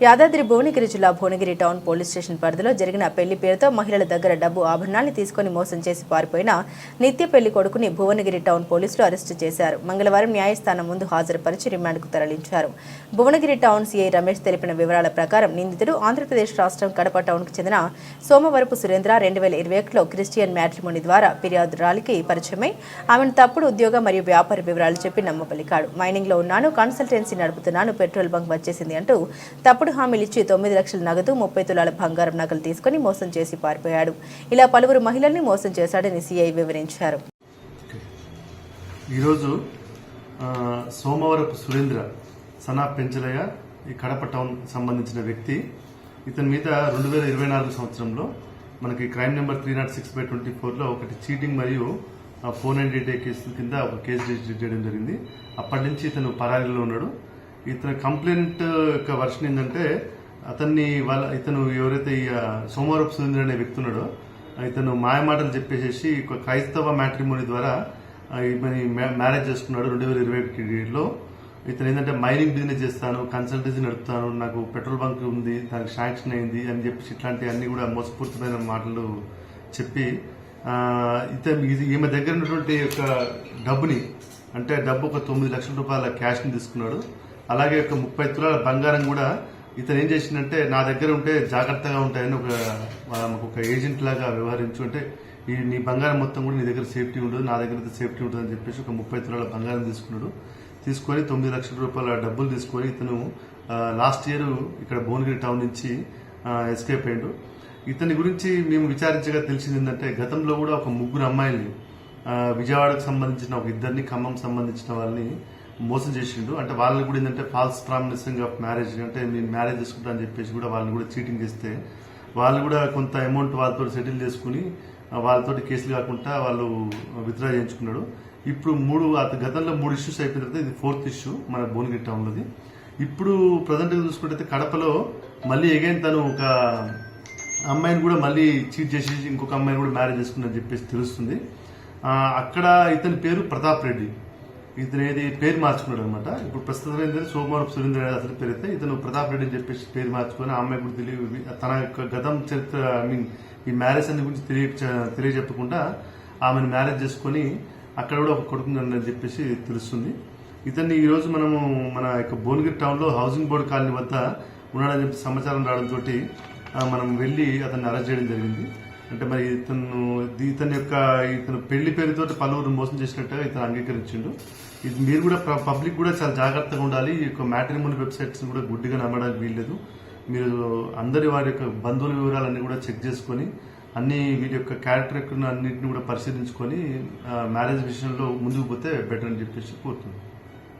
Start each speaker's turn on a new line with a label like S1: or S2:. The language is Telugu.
S1: యాదాద్రి భువనగిరి జిల్లా భువనగిరి టౌన్ పోలీస్ స్టేషన్ పరిధిలో జరిగిన పెళ్ళి పేరుతో మహిళల దగ్గర డబ్బు ఆభరణాన్ని తీసుకుని మోసం చేసి పారిపోయిన నిత్య పెళ్ళి కొడుకుని భువనగిరి టౌన్ పోలీసులు అరెస్టు చేశారు. మంగళవారం న్యాయస్థానం ముందు హాజరుపరిచి రిమాండ్కు తరలించారు. భువనగిరి టౌన్ సీఐ రమేష్ తెలిపిన వివరాల ప్రకారం నిందితుడు ఆంధ్రప్రదేశ్ రాష్ట్రం కడప టౌన్కు చెందిన సోమవరపు సురేంద్ర రెండు వేల ఇరవై ఒకటిలో క్రిస్టియన్ మ్యాట్రిమోని ద్వారా ఫిర్యాదురాలికి పరిచయమై ఆమెను తప్పుడు ఉద్యోగ మరియు వ్యాపార వివరాలు చెప్పి నమ్మపలికాడు మైనింగ్లో ఉన్నాను కన్సల్టెన్సీ నడుపుతున్నాను పెట్రోల్ బంక్ వచ్చేసింది అంటూ తప్పుడు హామీలు ఇచ్చి తొమ్మిది లక్షల నగదు ముప్పై తులాల బంగారం నగలు తీసుకుని మోసం చేసి పారిపోయాడు. ఇలా పలువురు మహిళల్ని మోసం చేశాడని సిఐ వివరించారు.
S2: ఈరోజు సోమవరపు సురేంద్ర సనా పెంచలయ్య ఈ కడప టౌన్ సంబంధించిన వ్యక్తి. ఇతని మీద రెండు వేల ఇరవై నాలుగు సంవత్సరంలో మనకి crime number three nought six by twenty ఫోర్లో ఒకటి చీటింగ్ మరియు ఫోర్ నైన్ డే కేసు కింద ఒక కేసు రిజిస్టర్ చేయడం జరిగింది. అప్పటి నుంచి ఇతను పరారీలో ఉన్నాడు. ఇతని కంప్లైంట్ యొక్క వర్షన్ ఏంటంటే అతన్ని వాళ్ళ ఇతను ఎవరైతే ఈ ఆ, సోమవరపు సురేంద్ర అనే వ్యక్తి ఉన్నాడో ఇతను మాయమాటలు చెప్పేసేసి ఒక క్రైస్తవ మ్యాట్రిమోని ద్వారా ఆ, మ్యా- మ్యారేజ్ చేసుకున్నాడు రెండు వేల ఇరవై ఒకటిలో. ఇతను ఏంటంటే మైనింగ్ బిజినెస్ చేస్తాను కన్సల్టెన్సీ నడుపుతాను నాకు పెట్రోల్ బంక్ ఉంది దానికి శాంక్షన్ అయింది అని చెప్పేసి ఇట్లాంటి అన్ని కూడా మోసపూరితమైన మాటలు చెప్పి ఇతను ఇది- ఈమె దగ్గర ఉన్నటువంటి యొక్క డబ్బుని అంటే డబ్బు ఒక తొమ్మిది లక్షల రూపాయల క్యాష్ని తీసుకున్నాడు. అలాగే ఒక ముప్పై తులాల బంగారం కూడా ఇతను ఏం చేసిందంటే నా దగ్గర ఉంటే జాగ్రత్తగా ఉంటాయని ఒక ఒక ఏజెంట్ లాగా వ్యవహరించు అంటే ఈ నీ బంగారం మొత్తం కూడా నీ దగ్గర సేఫ్టీ ఉండదు నా దగ్గర అయితే సేఫ్టీ ఉంటుంది అని చెప్పేసి ఒక ముప్పై తులాల బంగారం తీసుకున్నాడు. తీసుకొని తొమ్మిది లక్షల రూపాయల డబ్బులు తీసుకొని ఇతను లాస్ట్ ఇయర్ ఇక్కడ భువనగిరి టౌన్ నుంచి ఎస్కేప్ అయ్యాడు. ఇతని గురించి మేము విచారించగా తెలిసింది ఏంటంటే గతంలో కూడా ఒక ముగ్గురు అమ్మాయిల్ని విజయవాడకు సంబంధించిన ఒక ఇద్దరిని ఖమ్మం సంబంధించిన వాళ్ళని మోసం చేసిండు. అంటే వాళ్ళని కూడా ఏంటంటే ఫాల్స్ ప్రామిసింగ్ ఆఫ్ మ్యారేజ్ అంటే నేను మ్యారేజ్ చేసుకుంటా అని చెప్పేసి కూడా వాళ్ళని కూడా చీటింగ్ చేస్తే వాళ్ళు కూడా కొంత అమౌంట్ వాళ్ళతో సెటిల్ చేసుకుని వాళ్ళతో వాళ్ళతోటి కేసులు కాకుండా వాళ్ళు విత్డ్రా చేయించుకున్నాడు. ఇప్పుడు మూడు గతంలో మూడు ఇష్యూస్ అయిపోయిన తర్వాత ఇది ఫోర్త్ ఇష్యూ మన భువనగిరి టౌన్లోది ఇప్పుడు ప్రజెంట్ చూసుకుంటే కడపలో మళ్ళీ ఎగైన్ తను ఒక అమ్మాయిని కూడా మళ్ళీ చీట్ చేసి ఇంకొక అమ్మాయిని కూడా మ్యారేజ్ చేసుకుందని చెప్పేసి తెలుస్తుంది. అక్కడ ఇతని పేరు ప్రతాప్ రెడ్డి. ఇతను ఏది పేరు మార్చుకున్నాడు అనమాట ఇప్పుడు ప్రస్తుతం ఏంటంటే సోమవారం సురేంద్ర అతని పేరు అయితే ఇతను ప్రతాప్ రెడ్డి అని చెప్పేసి పేరు మార్చుకొని ఆ అమ్మాయి కూడా తెలియ తన యొక్క గతం చరిత్ర ఐ మీన్ ఈ మ్యారేజ్ అనే గురించి తెలియ తెలియజెప్పకుండా ఆమెను మ్యారేజ్ చేసుకొని అక్కడ కూడా ఒక కొడుకు అని చెప్పేసి తెలుస్తుంది. ఇతన్ని ఈరోజు మనము మన యొక్క భువనగిరి టౌన్లో హౌసింగ్ బోర్డు కాలనీ వద్ద ఉన్నాడని చెప్పి సమాచారం రావడంతో మనం వెళ్ళి అతన్ని అరెస్ట్ చేయడం జరిగింది. అంటే మరి ఇతను ఇతని యొక్క ఇతను పెళ్ళి పేరుతో పలువురు మోసం చేసినట్టుగా ఇతను అంగీకరించిండు. ఇది మీరు కూడా ప- పబ్లిక్ కూడా చాలా జాగ్రత్తగా ఉండాలి. ఈ యొక్క మ్యాట్రిమోని వెబ్సైట్స్ కూడా గుడ్డిగా నమ్మడానికి వీల్లేదు. మీరు అందరి వారి యొక్క బంధువుల వివరాలన్నీ కూడా చెక్ చేసుకొని అన్ని వీరి యొక్క క్యారెక్టర్ అన్నింటిని కూడా పరిశీలించుకొని మ్యారేజ్ విషయంలో ముందుకు పోతే బెటర్ అని చెప్పేసి కోరుతున్నాను.